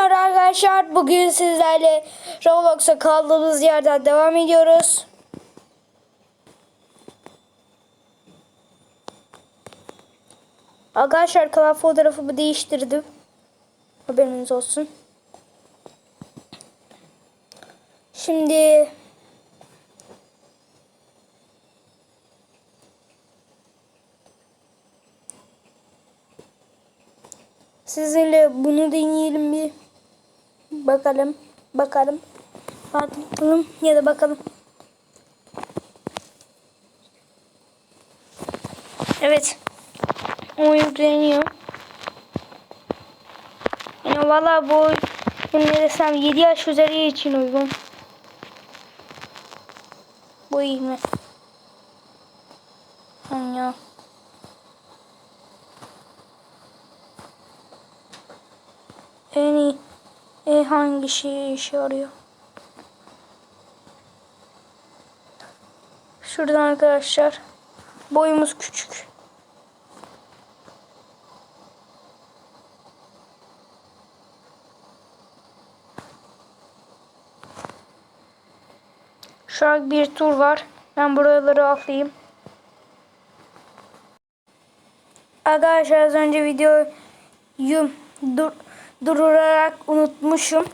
Merhaba arkadaşlar. Bugün sizlerle Roblox'a kaldığımız yerden devam ediyoruz. Arkadaşlar kanal fotoğrafımı değiştirdim. Haberiniz olsun. Şimdi sizinle bunu deneyelim bir. Bakalım. Bakalım. Bakalım ya da bakalım. Evet. O yükleniyor. Yani valla bu oyun ne desem 7 yaş üzeri için uygun. Bu iyi mi? Hani ya. En iyi e, hangi şey işe yarıyor? Şuradan arkadaşlar. Boyumuz küçük. Şu an bir tur var. Ben buraları atlayayım. Arkadaşlar az önce videoyu dur, durdurarak unutmuşum.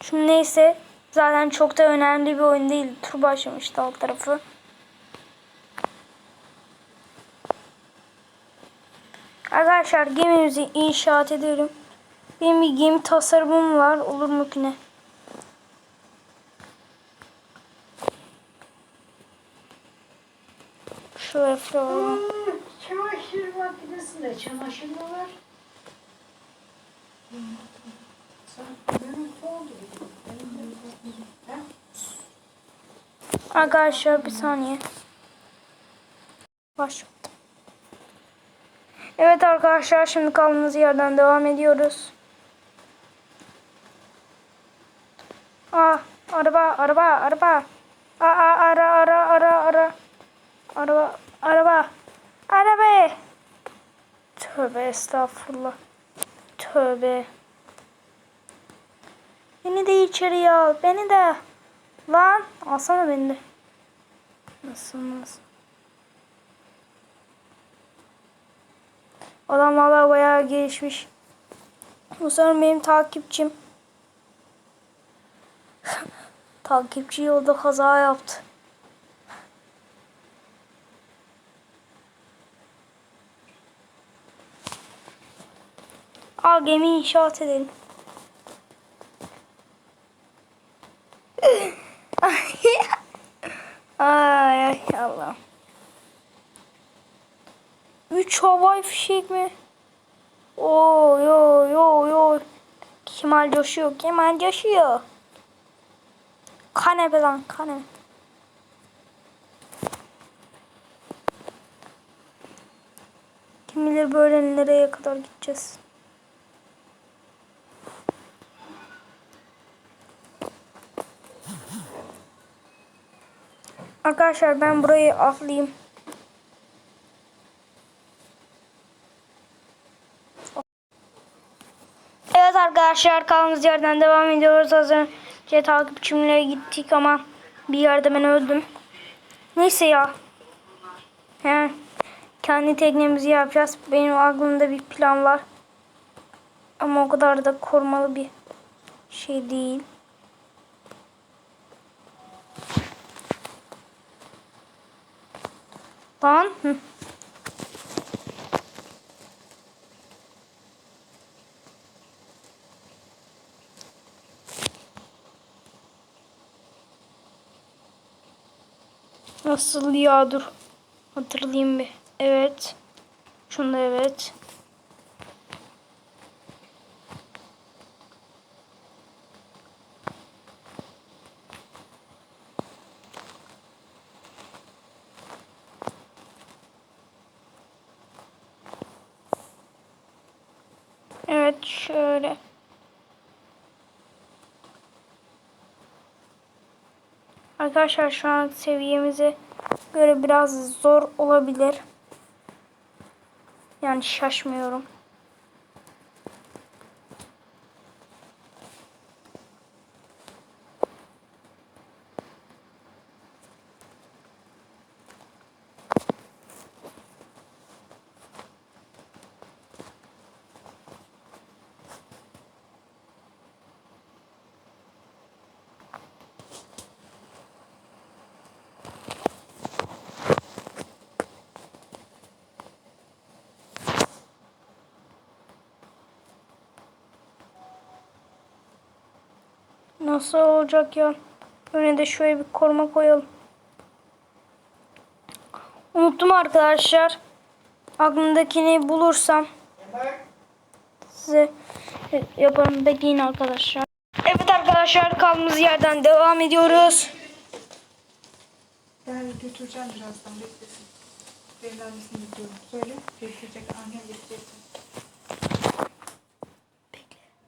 Şimdi neyse zaten çok da önemli bir oyun değil. Tur başlamıştı alt tarafı. Arkadaşlar gemimizi inşaat ediyorum. Benim bir gemi tasarımım var. Olur mu ki ne? Şuraya falan. Makinesinde çamaşır mı var? Arkadaşlar bir saniye. Başlattım. Evet arkadaşlar şimdi kaldığımız yerden devam ediyoruz. Aa araba araba araba. Aa ara ara ara ara. Araba araba. Araba. Tövbe estağfurullah. Tövbe. Beni de içeriye al. Beni de. Lan alsana beni de. Nasıl nasıl? Adam valla bayağı gelişmiş. Bu sanırım benim takipçim. Takipçi yolda kaza yaptı. Al gemi inşaat edelim. ay ay Allah. Üç havai fişek mi? Oo yo yo yo. Kemal coşuyor. Kemal coşuyor. Kanepe lan kanepe. Kim bilir böyle nereye kadar gideceğiz. Arkadaşlar ben burayı atlayayım. Evet arkadaşlar kaldığımız yerden devam ediyoruz. Az önce takipçimle gittik ama bir yerde ben öldüm. Neyse ya. He, kendi teknemizi yapacağız. Benim aklımda bir plan var. Ama o kadar da korumalı bir şey değil. Lan. Hı. Nasıl ya dur. Hatırlayayım bir. Evet. Şunu da evet. Evet şöyle. Arkadaşlar şu an seviyemize göre biraz zor olabilir. Yani şaşmıyorum. Nasıl olacak ya? Öne de şöyle bir koruma koyalım. Unuttum arkadaşlar. Aklımdakini bulursam size yaparım. Bekleyin arkadaşlar. Evet arkadaşlar kaldığımız yerden devam ediyoruz. Ben götüreceğim birazdan beklesin. Benim annesini gidiyorum. Söyle. Getirecek. Annem getirecek.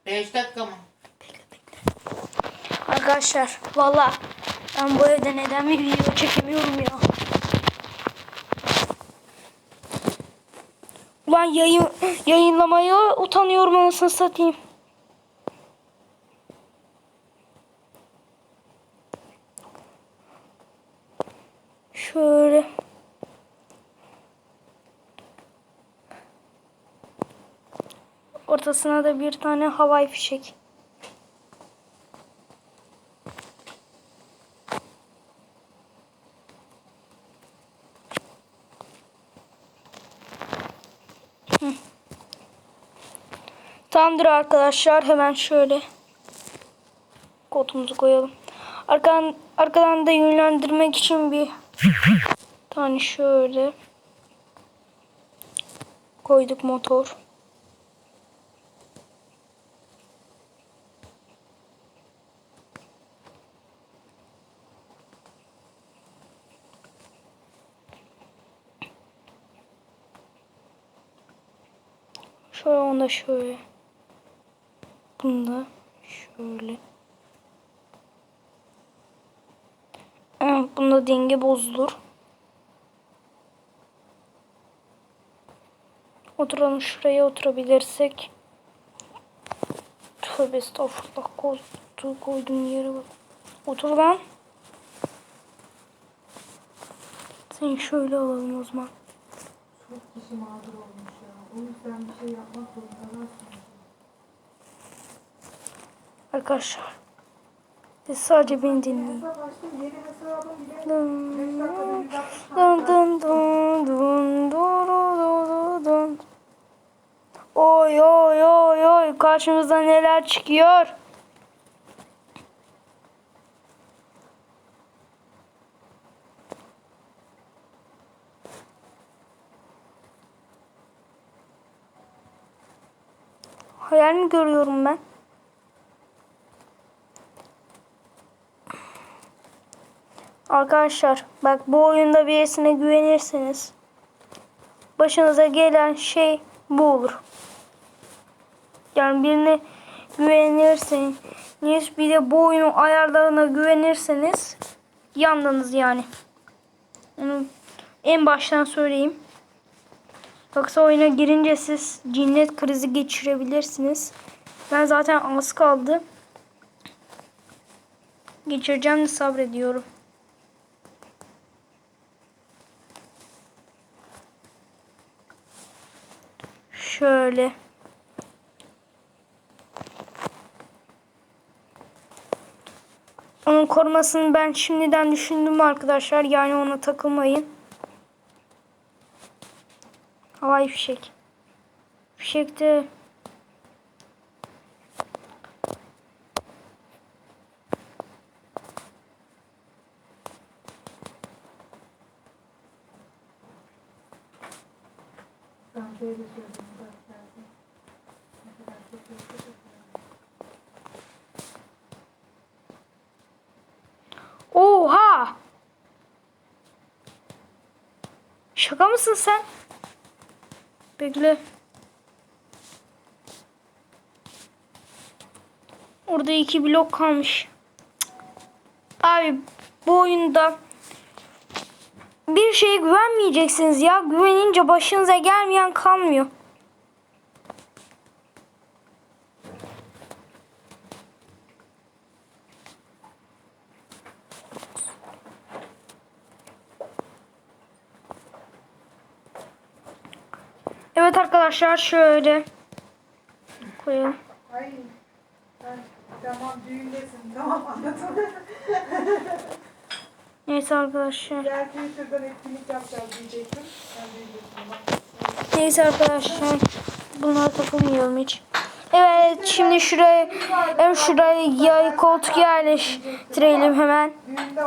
5 dakika mı? Arkadaşlar valla ben bu evde neden bir video çekemiyorum ya. Ulan yayın, yayınlamaya utanıyorum anasını satayım. Şöyle. Ortasına da bir tane havai fişek. Tamamdır arkadaşlar. Hemen şöyle kodumuzu koyalım. Arkadan, arkadan da yönlendirmek için bir tane şöyle koyduk motor. Şöyle onu da şöyle. Bunu şöyle. Bunda denge bozulur. Oturalım şuraya oturabilirsek. Tövbe estağfurullah koltuğu koydum yere bak. Otur lan. Seni şöyle alalım o zaman. Çok kişi mağdur olmuş ya. O yüzden bir şey yapmak zorundalar. Arkadaşlar. Siz sadece beni dinleyin. Dın 5 dakikada bir yapmış dın dın dın dın dun. Oy oy oy oy karşımıza neler çıkıyor. Hayal mi görüyorum ben? Arkadaşlar bak bu oyunda birisine güvenirseniz başınıza gelen şey bu olur. Yani birine güvenirseniz bir de bu oyunun ayarlarına güvenirseniz yandınız yani. Onu en baştan söyleyeyim. Yoksa oyuna girince siz cinnet krizi geçirebilirsiniz. Ben zaten az kaldı. Geçireceğim de sabrediyorum. Şöyle. Onun korumasını ben şimdiden düşündüm arkadaşlar. Yani ona takılmayın. Havai fişek. Gamze'ye de söyledim. bak geldi. Ne kadar çok özledim. Oha! Şaka mısın sen? Bekle. Orada iki blok kalmış. Abi bu oyunda bir şeye güvenmeyeceksiniz ya. Güvenince başınıza gelmeyen kalmıyor. Evet arkadaşlar şöyle koyalım. Ay ben tamam düğündesin tamam anlatalım. Neyse arkadaşlar. Diğer Twitter'dan etkinlik yapacağız diyecektim. Neyse arkadaşlar. Bunlara takılmayalım hiç. Evet şimdi şuraya en şuraya yay koltuk yerleştirelim hemen.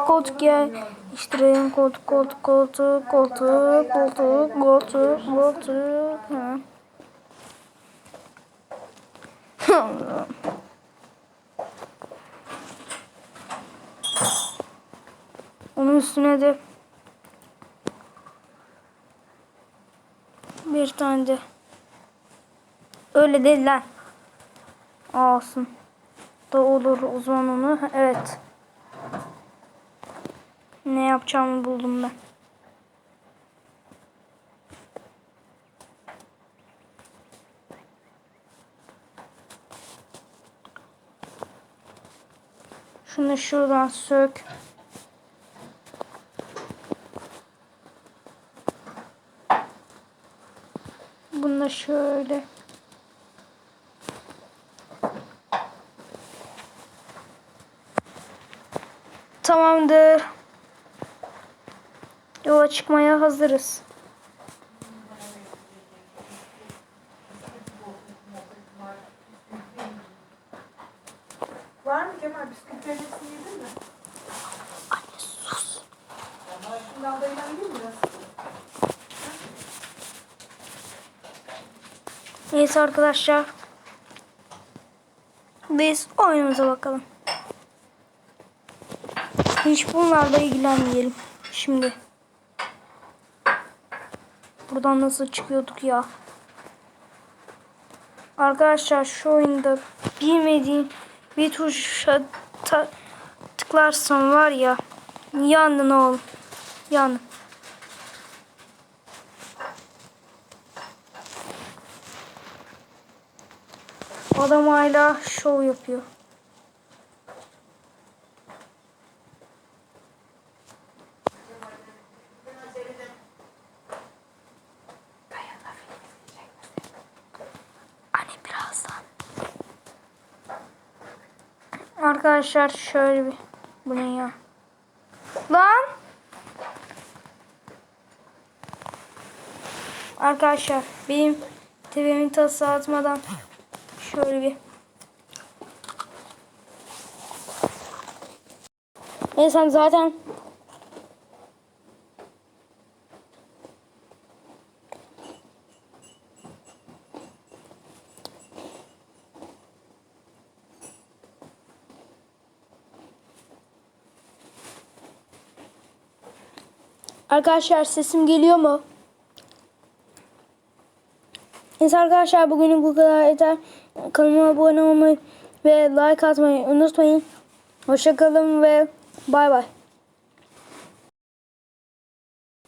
Koltuk yerleştirelim. Koltuk koltuk koltuk koltuk koltuk koltuk koltuk. Hemen. Onun üstüne de bir tane de öyle değil lan. Olsun. Da olur o zaman onu. Evet. Ne yapacağımı buldum ben. Şunu şuradan sök. Bunu da şöyle. Tamamdır. Yola çıkmaya hazırız. Var mı Kemal? Bisküvilerin hepsini yedin mi? Anne sus. Şimdi adayla yedin mi biraz? Neyse arkadaşlar. Biz oyunumuza bakalım. Hiç bunlarla ilgilenmeyelim. Şimdi. Buradan nasıl çıkıyorduk ya? Arkadaşlar şu oyunda bilmediğin bir tuşa tıklarsan var ya yandın oğlum. Yandın. Adam hala şov yapıyor. Birazdan. Arkadaşlar şöyle bir bu ne ya? Lan! Arkadaşlar benim tepemin tası atmadan şöyle bir Neyse zaten Arkadaşlar sesim geliyor mu? Neyse arkadaşlar bugünün bu kadar yeter. Kanalıma abone olmayı ve like atmayı unutmayın. Hoşçakalın ve bay bay.